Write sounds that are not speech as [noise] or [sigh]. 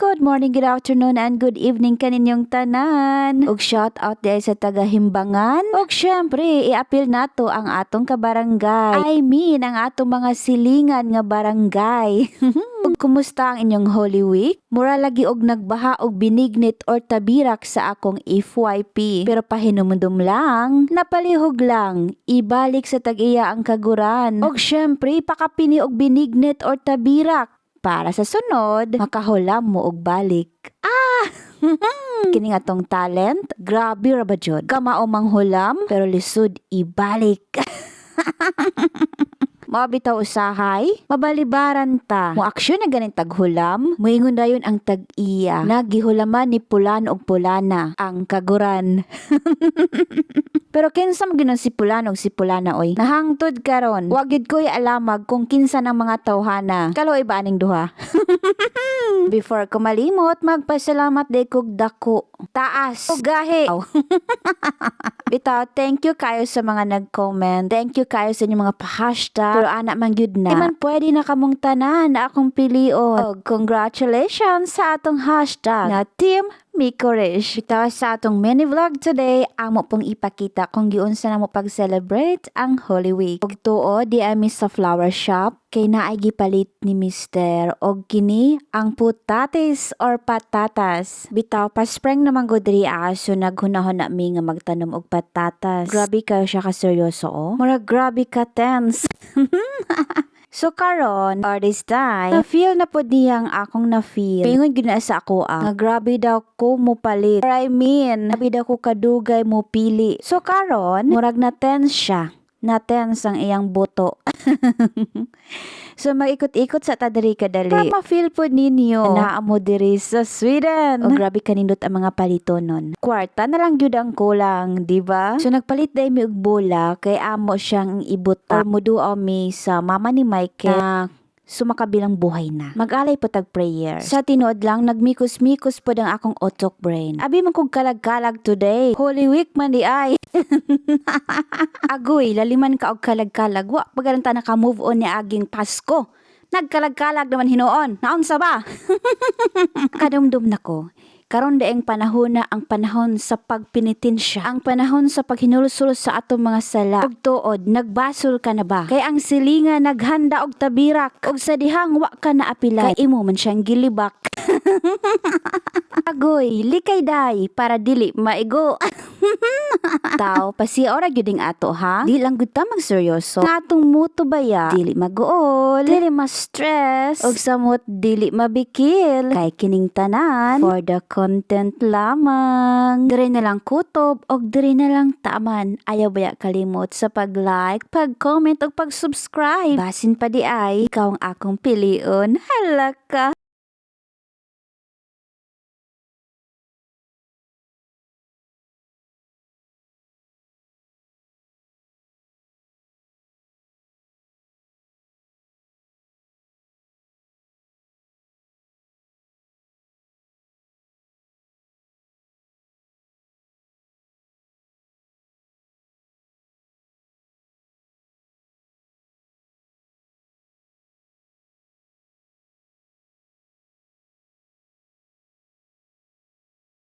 Good morning, good afternoon, and good evening kaninyong tanan. Ug shout out di sa taga Himbangan. Ug syempre, i-appeal nato ang atong kabarangay. I mean, ang atong mga silingan nga barangay. [laughs] Ug kumusta ang inyong Holy Week? Mura lagi og nagbaha og binignit or tabirak sa akong FYP. Pero pahinumdum lang, napalihog lang, ibalik sa tag-iya ang kaguran. Og syempre, pakapini og binignit or tabirak para sa sunod, makahulam mo og balik. Ah! [laughs] Kini nga tong talent, grabe ra ba jud? Kamao manghulam, pero lisod ibalik. [laughs] Mabitaw usahay, mabalibaran ta. Mo aksyon na ganin taghulam, muingon dayon ang tag-iya. Nagihulaman ni pulan og pulana ang kaguran. [laughs] Pero kinsa mo ginon si Pulan og si Pulana oy. Nahangtod karon. Wa gid ko'y alamag kung kinsa ng mga tawhana. Kaloy ba aning duha? [laughs] Before ko malimot, magpasalamat day kog dako. Taas. O gahi. Aw. [laughs] Bitaw, thank you kayo sa mga nag-comment. Thank you kayo sa inyong mga pa-hashtag. Pero anak man gyud na. Iman pwede na kamong tanan na akong pilion. Og congratulations sa atong hashtag na Team Mikorish. Bitaw sa atong mini vlog today, amo pong ipakita kung giunsa na mo pag-celebrate ang Holy Week. Og tuo, di ami sa flower shop, kay naay gipalit ni Mister og kini ang putatis or patatas. Bitaw pa spring naman gud diri aso naghunahon na mi nga magtanom og patatas. Grabe kayo siya ka seryoso oh. Mura grabe ka tense. [laughs] So karon or this time, na-feel na po niyang akong na-feel. Pingon gina sa ako ang nga grabe daw ko mo palit. I mean, grabe daw ko kadugay mo pili. So karon, murag na tense siya. Na tense ang iyang buto. [laughs] so mag-ikot-ikot sa tadiri kadali. Para ma-feel po ninyo na amo diri sa Sweden. O grabe kanindot ang mga palitonon. Kwarta na lang gyud ang kulang, di ba? So nagpalit dai mi og bola kay amo siyang ibuta. Or muduaw mi sa mama ni Mike na sumakabilang buhay na. Mag-alay po tag prayer. Sa tinuod lang, nagmikos-mikos po ang akong otok brain. Abi man kog kalag-kalag today. Holy week man di ay. [laughs] Agoy, laliman ka og kalag-kalag. Wa, pagaranta na ka move on ni aging Pasko. Nagkalag-kalag naman hinuon. Naunsa ba? [laughs] Kadumdum na ko. Karon daeng panahon na ang panahon sa pagpinitensya. Ang panahon sa paghinulsul sa atong mga sala. Ug tuod, nagbasol ka na ba? Kay ang silinga naghanda og tabirak. Og sa dihang wa ka na apilay. Kay imo man siyang gilibak. [laughs] Agoy, likay day para dili maigo. [laughs] [laughs] Tao, pasiora gyuding ato ha. Di lang gud ta magseryoso. Nga atong muto baya, dili maguol, dili ma-stress, og samot dili mabikil. Kay kining tanan for the content lamang. Dire na lang kutob og dire na lang taman. Ayaw baya kalimot sa pag-like, pag-comment og pag-subscribe. Basin pa di ay ikaw ang akong pilion. Hala ka.